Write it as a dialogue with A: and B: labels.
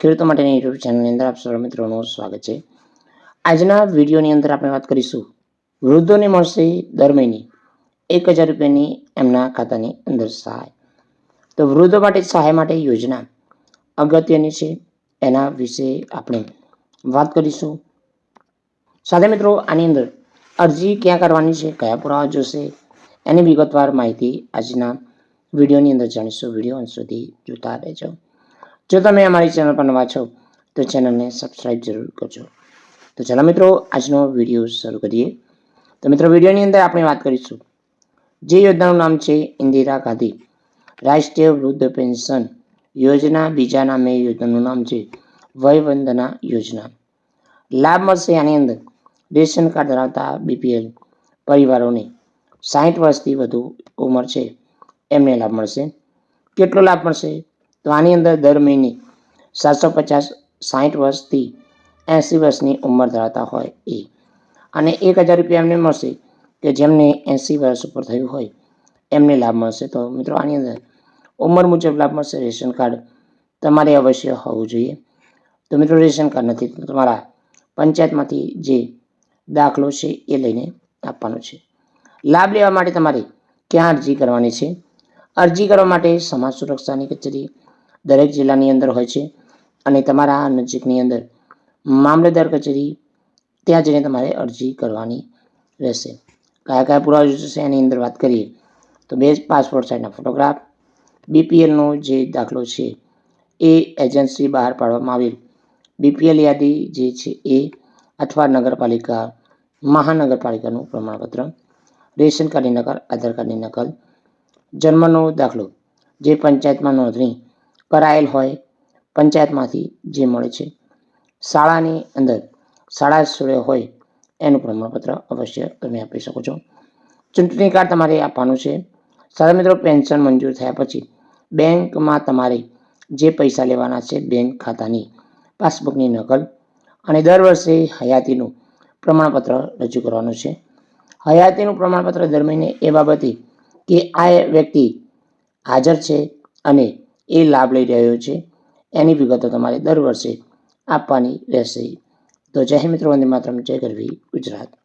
A: ખેડૂતો માટેની યુટ્યુબ ચેનલની અંદર આપ સર્વ મિત્રોનું સ્વાગત છે. આજના વિડીયોની અંદર આપણે વાત કરીશું વૃદ્ધોને મળશે દર મહિને એક હજાર રૂપિયાની એમના ખાતાની અંદર સહાય. તો વૃદ્ધો માટે સહાય માટે યોજના અગત્યની છે. એના વિશે આપણે વાત કરીશું. સાથે મિત્રો, આની અંદર અરજી ક્યાં કરવાની છે, કયા પુરાવા જોશે, એની વિગતવાર માહિતી આજના વિડીયોની અંદર જાણીશું. વીડિયો અંત સુધી જોતા રહેજો. જો તમે અમારી ચેનલ પર નવા છો, તો ચેનલને સબસ્ક્રાઈબ જરૂર કરજો. તો ચાલો મિત્રો, આજનો વીડિયો શરૂ કરીએ. તો મિત્રો, વિડીયોની અંદર આપણે વાત કરીશું. જે યોજનાનું નામ છે ઇન્દિરા ગાંધી રાષ્ટ્રીય વૃદ્ધ પેન્શન યોજના. બીજા નામે યોજનાનું નામ છે વયવંદના યોજના. લાભ મળશે આની અંદર. રેશન કાર્ડ ધરાવતા બીપીએલ પરિવારોને સાહીઠ વર્ષથી વધુ ઉંમર છે. એમને લાભ મળશે. કેટલો લાભ મળશે? તો આની અંદર દર મહિને સાતસો પચાસ સાહીઠ વર્ષથી એંસી વર્ષની ઉંમર ધરાવતા હોય એ. અને એક હજાર રૂપિયા એમને મળશે કે જેમને એંસી વર્ષ ઉપર થયું હોય, એમને લાભ મળશે. તો મિત્રો, આની અંદર ઉંમર મુજબ લાભ મળશે. રેશન કાર્ડ તમારે અવશ્ય હોવું જોઈએ. તો મિત્રો, રેશન કાર્ડ નથી, તો તમારા પંચાયતમાંથી જે દાખલો છે એ લઈને આપવાનો છે. લાભ લેવા માટે તમારે ક્યાં અરજી કરવાની છે? અરજી કરવા માટે સમાજ સુરક્ષાની કચેરી દરેક જિલ્લાની અંદર હોય છે અને તમારા નજીકની અંદર મામલતદાર કચેરી ત્યાં જઈને તમારે અરજી કરવાની રહેશે. કયા કયા પુરાવા જોશે એની અંદર વાત કરીએ તો બે પાસપોર્ટ સાઇઝના ફોટોગ્રાફ બીપીએલનો જે દાખલો છે એ એજન્સી બહાર પાડવામાં આવેલ. બીપીએલ યાદી જે છે એ અથવા નગરપાલિકા, મહાનગરપાલિકાનું પ્રમાણપત્ર રેશન કાર્ડની નકલ, આધાર કાર્ડની નકલ જન્મનો દાખલો જે પંચાયતમાં નોંધણી કરાયેલ હોય પંચાયતમાંથી જે મળે છે. શાળાની અંદર શાળા સ્થળે હોય એનું પ્રમાણપત્ર અવશ્ય તમે આપી શકો છો. ચૂંટણી કાર્ડ તમારે આપવાનું છે. સારા મિત્રો, પેન્શન મંજૂર થયા પછી બેંકમાં તમારે જે પૈસા લેવાના છે બેંક ખાતાની, પાસબુકની નકલ અને દર વર્ષે હયાતીનું પ્રમાણપત્ર રજૂ કરવાનું છે. હયાતીનું પ્રમાણપત્ર દર મહિને એ બાબતે કે આ વ્યક્તિ હાજર છે અને એ લાભ લઈ રહ્યો છે, એની વિગતો તમારે દર વર્ષે આપવાની રહેશે. તો જય મિત્રો, વંદે માતરમ, જય ગરવી ગુજરાત.